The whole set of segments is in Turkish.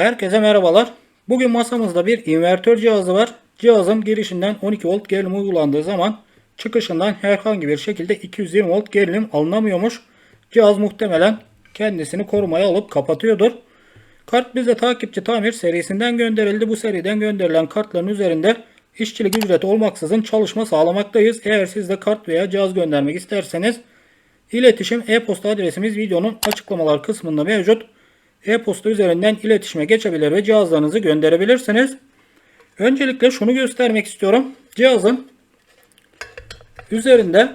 Herkese merhabalar. Bugün masamızda bir invertör cihazı var. Cihazın girişinden 12 volt gerilim uygulandığı zaman çıkışından herhangi bir şekilde 220 volt gerilim alınamıyormuş. Cihaz muhtemelen kendisini korumaya alıp kapatıyordur. Kart bize takipçi tamir serisinden gönderildi. Bu seriden gönderilen kartların üzerinde işçilik ücreti olmaksızın çalışma sağlamaktayız. Eğer siz de kart veya cihaz göndermek isterseniz iletişim e-posta adresimiz videonun açıklamalar kısmında mevcut. E-posta üzerinden iletişime geçebilir ve cihazlarınızı gönderebilirsiniz. Öncelikle şunu göstermek istiyorum. Cihazın üzerinde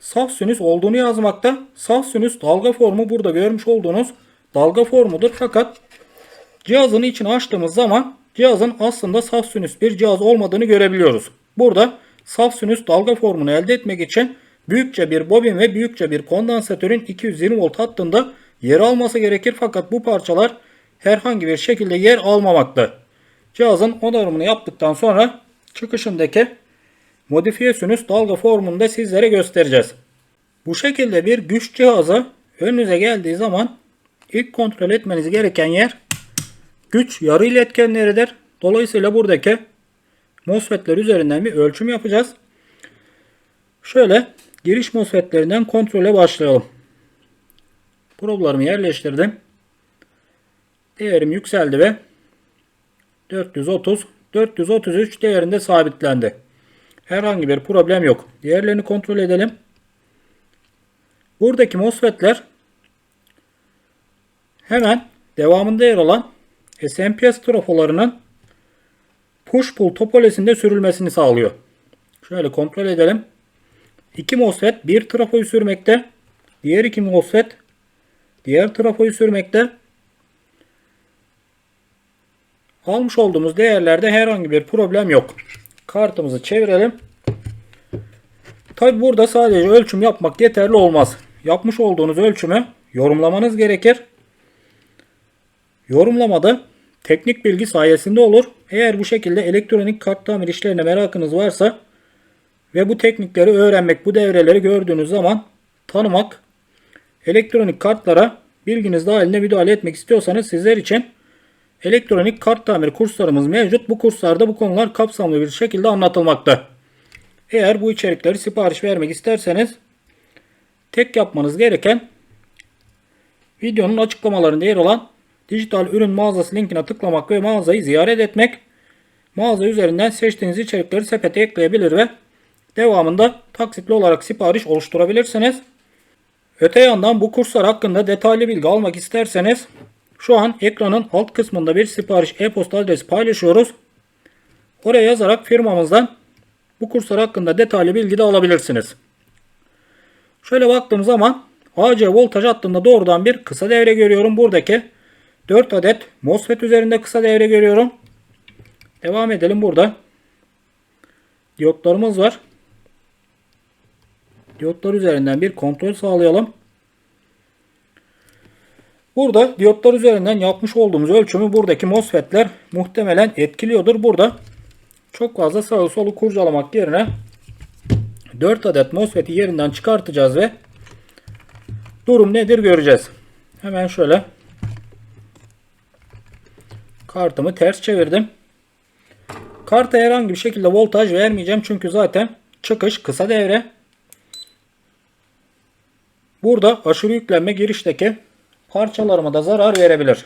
saf sinüs olduğunu yazmakta. Saf sinüs dalga formu burada görmüş olduğunuz dalga formudur. Fakat cihazın içini açtığımız zaman cihazın aslında saf sinüs bir cihaz olmadığını görebiliyoruz. Burada saf sinüs dalga formunu elde etmek için büyükçe bir bobin ve büyükçe bir kondansatörün 220 volt hattında yer alması gerekir. Fakat bu parçalar herhangi bir şekilde yer almamakta. Cihazın onarımını yaptıktan sonra çıkışındaki modifiye sinüs dalga formunu da sizlere göstereceğiz. Bu şekilde bir güç cihazı önünüze geldiği zaman ilk kontrol etmeniz gereken yer güç yarı iletkenleridir. Dolayısıyla buradaki MOSFET'ler üzerinden bir ölçüm yapacağız. Şöyle giriş MOSFET'lerinden kontrole başlayalım. Problarımı yerleştirdim. Değerim yükseldi ve 430 433 değerinde sabitlendi. Herhangi bir problem yok. Diğerlerini kontrol edelim. Buradaki MOSFET'ler hemen devamında yer alan SMPS trafolarının push pull topolojisinde sürülmesini sağlıyor. Şöyle kontrol edelim. İki MOSFET bir trafoyu sürmekte. Diğer iki MOSFET diğer trafoyu sürmekte. Almış olduğumuz değerlerde herhangi bir problem yok. Kartımızı çevirelim. Tabi burada sadece ölçüm yapmak yeterli olmaz. Yapmış olduğunuz ölçümü yorumlamanız gerekir. Yorumlamada teknik bilgi sayesinde olur. Eğer bu şekilde elektronik kart tamir işlerine merakınız varsa ve bu teknikleri öğrenmek, bu devreleri gördüğünüz zaman tanımak, elektronik kartlara bilginiz dahilinde müdahale etmek istiyorsanız sizler için elektronik kart tamir kurslarımız mevcut. Bu kurslarda bu konular kapsamlı bir şekilde anlatılmakta. Eğer bu içerikleri sipariş vermek isterseniz tek yapmanız gereken videonun açıklamalarında yer olan dijital ürün mağazası linkine tıklamak ve mağazayı ziyaret etmek. Mağaza üzerinden seçtiğiniz içerikleri sepete ekleyebilir ve devamında taksitli olarak sipariş oluşturabilirsiniz. Öte yandan bu kurslar hakkında detaylı bilgi almak isterseniz şu an ekranın alt kısmında bir sipariş e-posta adresi paylaşıyoruz. Oraya yazarak firmamızdan bu kurslar hakkında detaylı bilgi de alabilirsiniz. Şöyle baktığım zaman AC voltaj hattında doğrudan bir kısa devre görüyorum. Buradaki 4 adet MOSFET üzerinde kısa devre görüyorum. Devam edelim burada. Diyotlarımız var. Diyotlar üzerinden bir kontrol sağlayalım. Burada diyotlar üzerinden yapmış olduğumuz ölçümü buradaki MOSFET'ler muhtemelen etkiliyordur. Burada çok fazla sağı solu kurcalamak yerine 4 adet MOSFET'i yerinden çıkartacağız ve durum nedir göreceğiz. Hemen şöyle kartımı ters çevirdim. Karta herhangi bir şekilde voltaj vermeyeceğim çünkü zaten çıkış kısa devre. Burada aşırı yüklenme girişteki parçalarıma da zarar verebilir.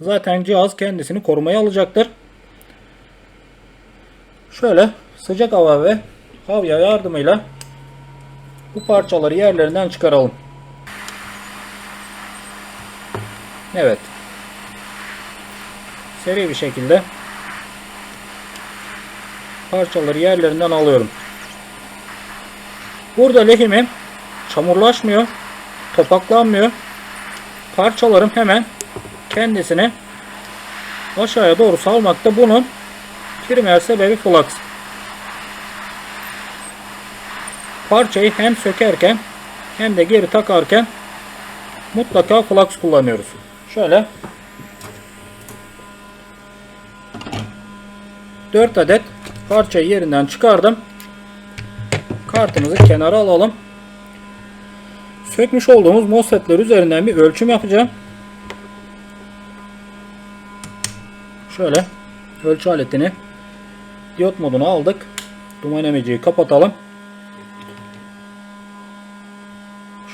Zaten cihaz kendisini korumaya alacaktır. Şöyle sıcak hava ve havya yardımıyla bu parçaları yerlerinden çıkaralım. Evet. Seri bir şekilde parçaları yerlerinden alıyorum. Burada lehimim çamurlaşmıyor, topaklanmıyor. Parçalarım hemen kendisini aşağıya doğru salmakta. Bunun primer sebebi flux. Parçayı hem sökerken hem de geri takarken mutlaka flux kullanıyoruz. Şöyle 4 adet parçayı yerinden çıkardım. Kartımızı kenara alalım. Sökmüş olduğumuz MOSFET'ler üzerinden bir ölçüm yapacağım. Şöyle ölçü aletini diyot moduna aldık. Duman emiciyi kapatalım.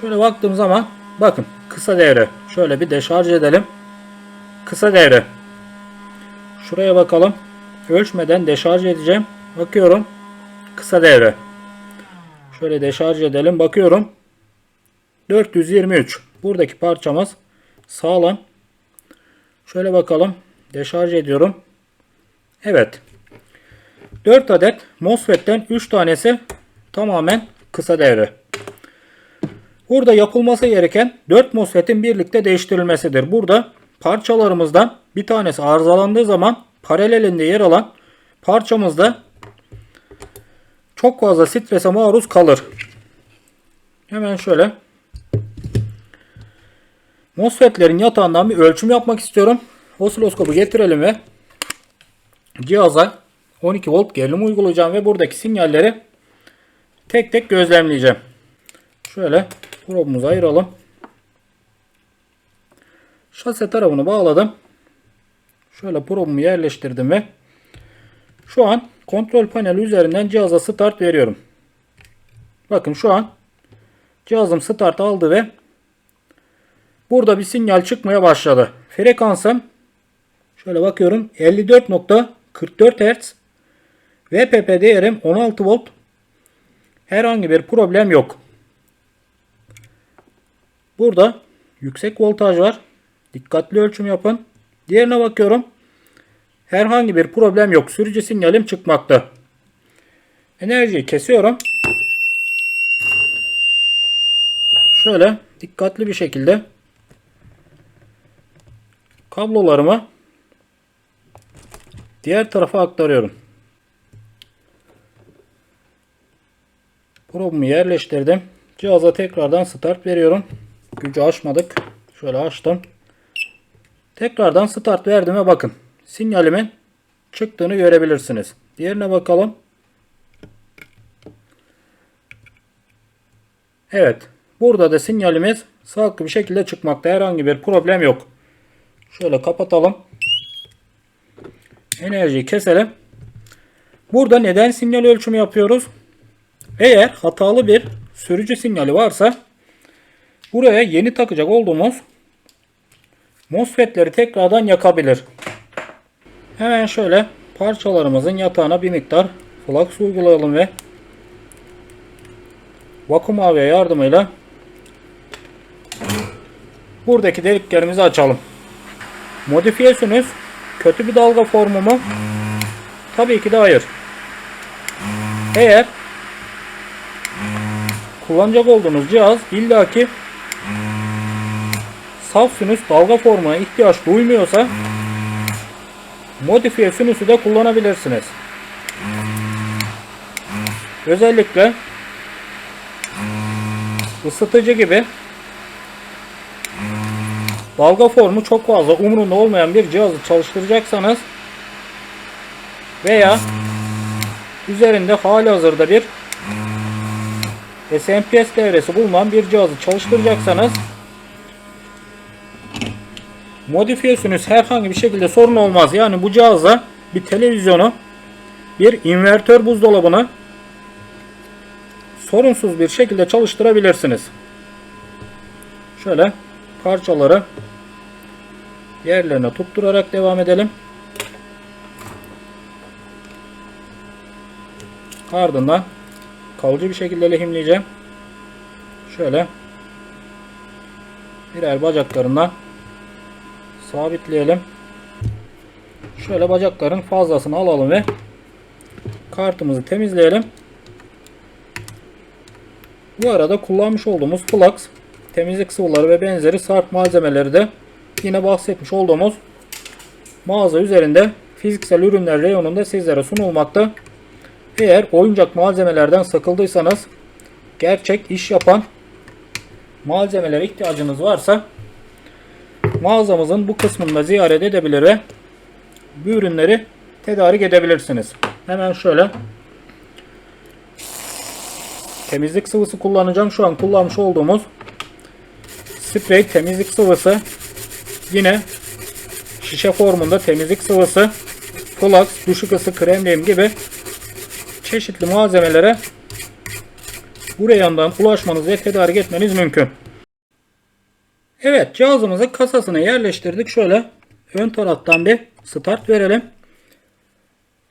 Şöyle baktığım zaman bakın kısa devre. Şöyle bir deşarj edelim. Kısa devre. Şuraya bakalım. Ölçmeden deşarj edeceğim. Bakıyorum. Kısa devre. Şöyle deşarj edelim. Bakıyorum. 423. Buradaki parçamız sağlam. Şöyle bakalım. Deşarj ediyorum. Evet. 4 adet MOSFET'ten 3 tanesi tamamen kısa devre. Burada yapılması gereken 4 MOSFET'in birlikte değiştirilmesidir. Burada parçalarımızdan bir tanesi arızalandığı zaman paralelinde yer alan parçamızda çok fazla strese maruz kalır. Hemen şöyle MOSFET'lerin yatağından bir ölçüm yapmak istiyorum. Osiloskopu getirelim ve cihaza 12 volt gerilim uygulayacağım ve buradaki sinyalleri tek tek gözlemleyeceğim. Şöyle probumuzu ayıralım. Şase tarafını bağladım. Şöyle probumu yerleştirdim ve şu an kontrol paneli üzerinden cihaza start veriyorum. Bakın şu an cihazım start aldı ve burada bir sinyal çıkmaya başladı. Frekansım şöyle bakıyorum 54.44 Hz VPP değerim 16 volt. Herhangi bir problem yok. Burada yüksek voltaj var. Dikkatli ölçüm yapın. Diğerine bakıyorum. Herhangi bir problem yok. Sürücü sinyalim çıkmakta. Enerjiyi kesiyorum. Şöyle dikkatli bir şekilde kablolarımı diğer tarafa aktarıyorum. Probumu yerleştirdim. Cihaza tekrardan start veriyorum. Gücü açmadık. Şöyle açtım. Tekrardan start verdim ve bakın. Sinyalimin çıktığını görebilirsiniz. Diğerine bakalım. Evet. Burada da sinyalimiz sağlıklı bir şekilde çıkmakta. Herhangi bir problem yok. Şöyle kapatalım. Enerjiyi keselim. Burada neden sinyal ölçümü yapıyoruz? Eğer hatalı bir sürücü sinyali varsa buraya yeni takacak olduğumuz MOSFET'leri tekrardan yakabilir. Hemen şöyle parçalarımızın yatağına bir miktar flux uygulayalım ve vakum avya yardımıyla buradaki deliklerimizi açalım. Modifiyesiniz kötü bir dalga formu mu? Tabii ki de hayır. Eğer kullanacak olduğunuz cihaz illaki saf sinüs dalga formuna ihtiyaç duymuyorsa modifiye sinüsü de kullanabilirsiniz. Özellikle ısıtıcı gibi dalga formu çok fazla umrunda olmayan bir cihazı çalıştıracaksanız veya üzerinde hali hazırda bir SMPS devresi bulunan bir cihazı çalıştıracaksanız modifiyesiniz herhangi bir şekilde sorun olmaz. Yani bu cihazla bir televizyonu, bir invertör buzdolabını sorunsuz bir şekilde çalıştırabilirsiniz. Şöyle parçaları yerlerine tutturarak devam edelim. Ardından kalıcı bir şekilde lehimleyeceğim. Şöyle birer bacaklarından sabitleyelim. Şöyle bacakların fazlasını alalım ve kartımızı temizleyelim. Bu arada kullanmış olduğumuz flux, temizlik sıvıları ve benzeri sarf malzemeleri de yine bahsetmiş olduğumuz mağaza üzerinde fiziksel ürünler reyonunda sizlere sunulmakta. Eğer oyuncak malzemelerden sakıldıysanız gerçek iş yapan malzemelere ihtiyacınız varsa mağazamızın bu kısmında ziyaret edebilir ve bu ürünleri tedarik edebilirsiniz. Hemen şöyle temizlik sıvısı kullanacağım. Şu an kullanmış olduğumuz sprey temizlik sıvısı yine şişe formunda temizlik sıvısı, flux, duş ısı, kremliyim gibi çeşitli malzemelere bu reyondan ulaşmanız ve tedarik etmeniz mümkün. Evet cihazımızı kasasına yerleştirdik. Şöyle ön taraftan bir start verelim.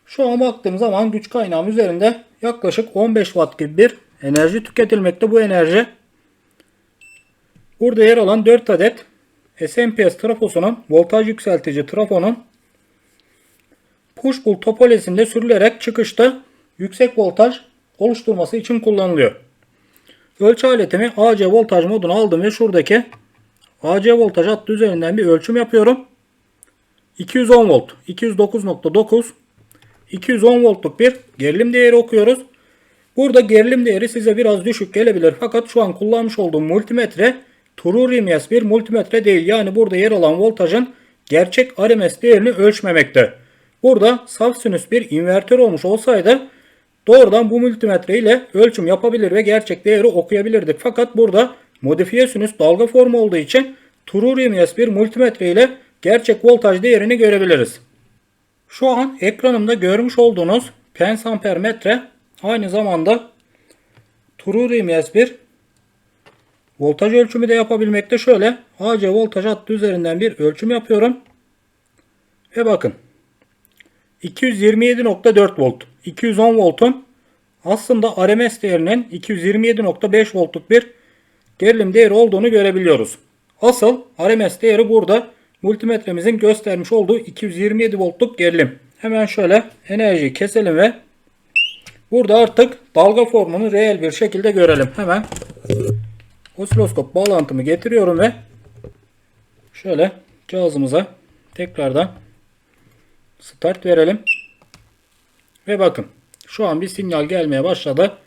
Şu an baktığım zaman güç kaynağım üzerinde yaklaşık 15 watt gibi bir enerji tüketilmekte. Bu enerji burada yer alan 4 adet SMPS trafosunun voltaj yükseltici trafonun push pull topolesinde sürülerek çıkışta yüksek voltaj oluşturması için kullanılıyor. Ölçü aletimi AC voltaj moduna aldım ve şuradaki AC voltaj hattı üzerinden bir ölçüm yapıyorum. 210 volt, 209.9, 210 voltluk bir gerilim değeri okuyoruz. Burada gerilim değeri size biraz düşük gelebilir. Fakat şu an kullanmış olduğum multimetre True RMS bir multimetre değil. Yani burada yer alan voltajın gerçek RMS değerini ölçmemekte. Burada saf sinüs bir invertör olmuş olsaydı doğrudan bu multimetre ile ölçüm yapabilir ve gerçek değeri okuyabilirdik. Fakat burada modifiye sinüs dalga formu olduğu için True RMS bir multimetre ile gerçek voltaj değerini görebiliriz. Şu an ekranımda görmüş olduğunuz pens amper metre aynı zamanda True RMS bir voltaj ölçümü de yapabilmekte. Şöyle AC voltaj hattı üzerinden bir ölçüm yapıyorum. Ve bakın 227.4 volt 210 voltun aslında RMS değerinin 227.5 voltluk bir gerilim değeri olduğunu görebiliyoruz. Asıl RMS değeri burada multimetremizin göstermiş olduğu 227 voltluk gerilim. Hemen şöyle enerjiyi keselim ve burada artık dalga formunu reel bir şekilde görelim. Hemen osiloskop bağlantımı getiriyorum ve şöyle cihazımıza tekrardan start verelim. Ve bakın şu an bir sinyal gelmeye başladı.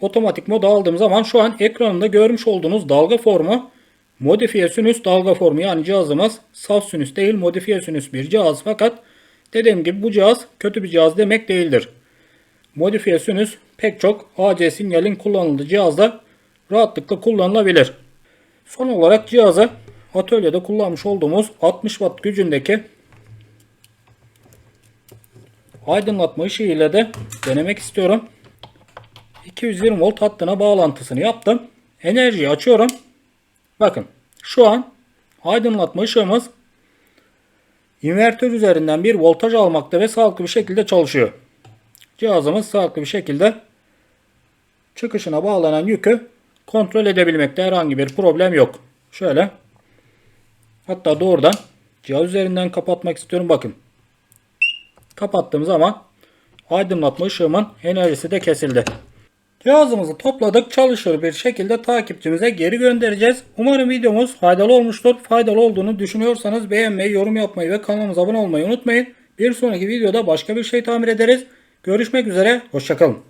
Otomatik moda aldığım zaman şu an ekranında görmüş olduğunuz dalga formu modifiye sinüs dalga formu yani cihazımız saf sinüs değil modifiye sinüs bir cihaz fakat dediğim gibi bu cihaz kötü bir cihaz demek değildir. Modifiye sinüs pek çok AC sinyalin kullanıldığı cihazda rahatlıkla kullanılabilir. Son olarak cihazı atölyede kullanmış olduğumuz 60 watt gücündeki aydınlatma ışığı de denemek istiyorum. 220 volt hattına bağlantısını yaptım. Enerjiyi açıyorum. Bakın şu an aydınlatma ışığımız invertör üzerinden bir voltaj almakta ve sağlıklı bir şekilde çalışıyor. Cihazımız sağlıklı bir şekilde çıkışına bağlanan yükü kontrol edebilmekte herhangi bir problem yok. Şöyle hatta doğrudan cihaz üzerinden kapatmak istiyorum. Bakın kapattığım zaman aydınlatma ışığımın enerjisi de kesildi. Cihazımızı topladık. Çalışır bir şekilde takipçimize geri göndereceğiz. Umarım videomuz faydalı olmuştur. Faydalı olduğunu düşünüyorsanız beğenmeyi, yorum yapmayı ve kanalımıza abone olmayı unutmayın. Bir sonraki videoda başka bir şey tamir ederiz. Görüşmek üzere. Hoşçakalın.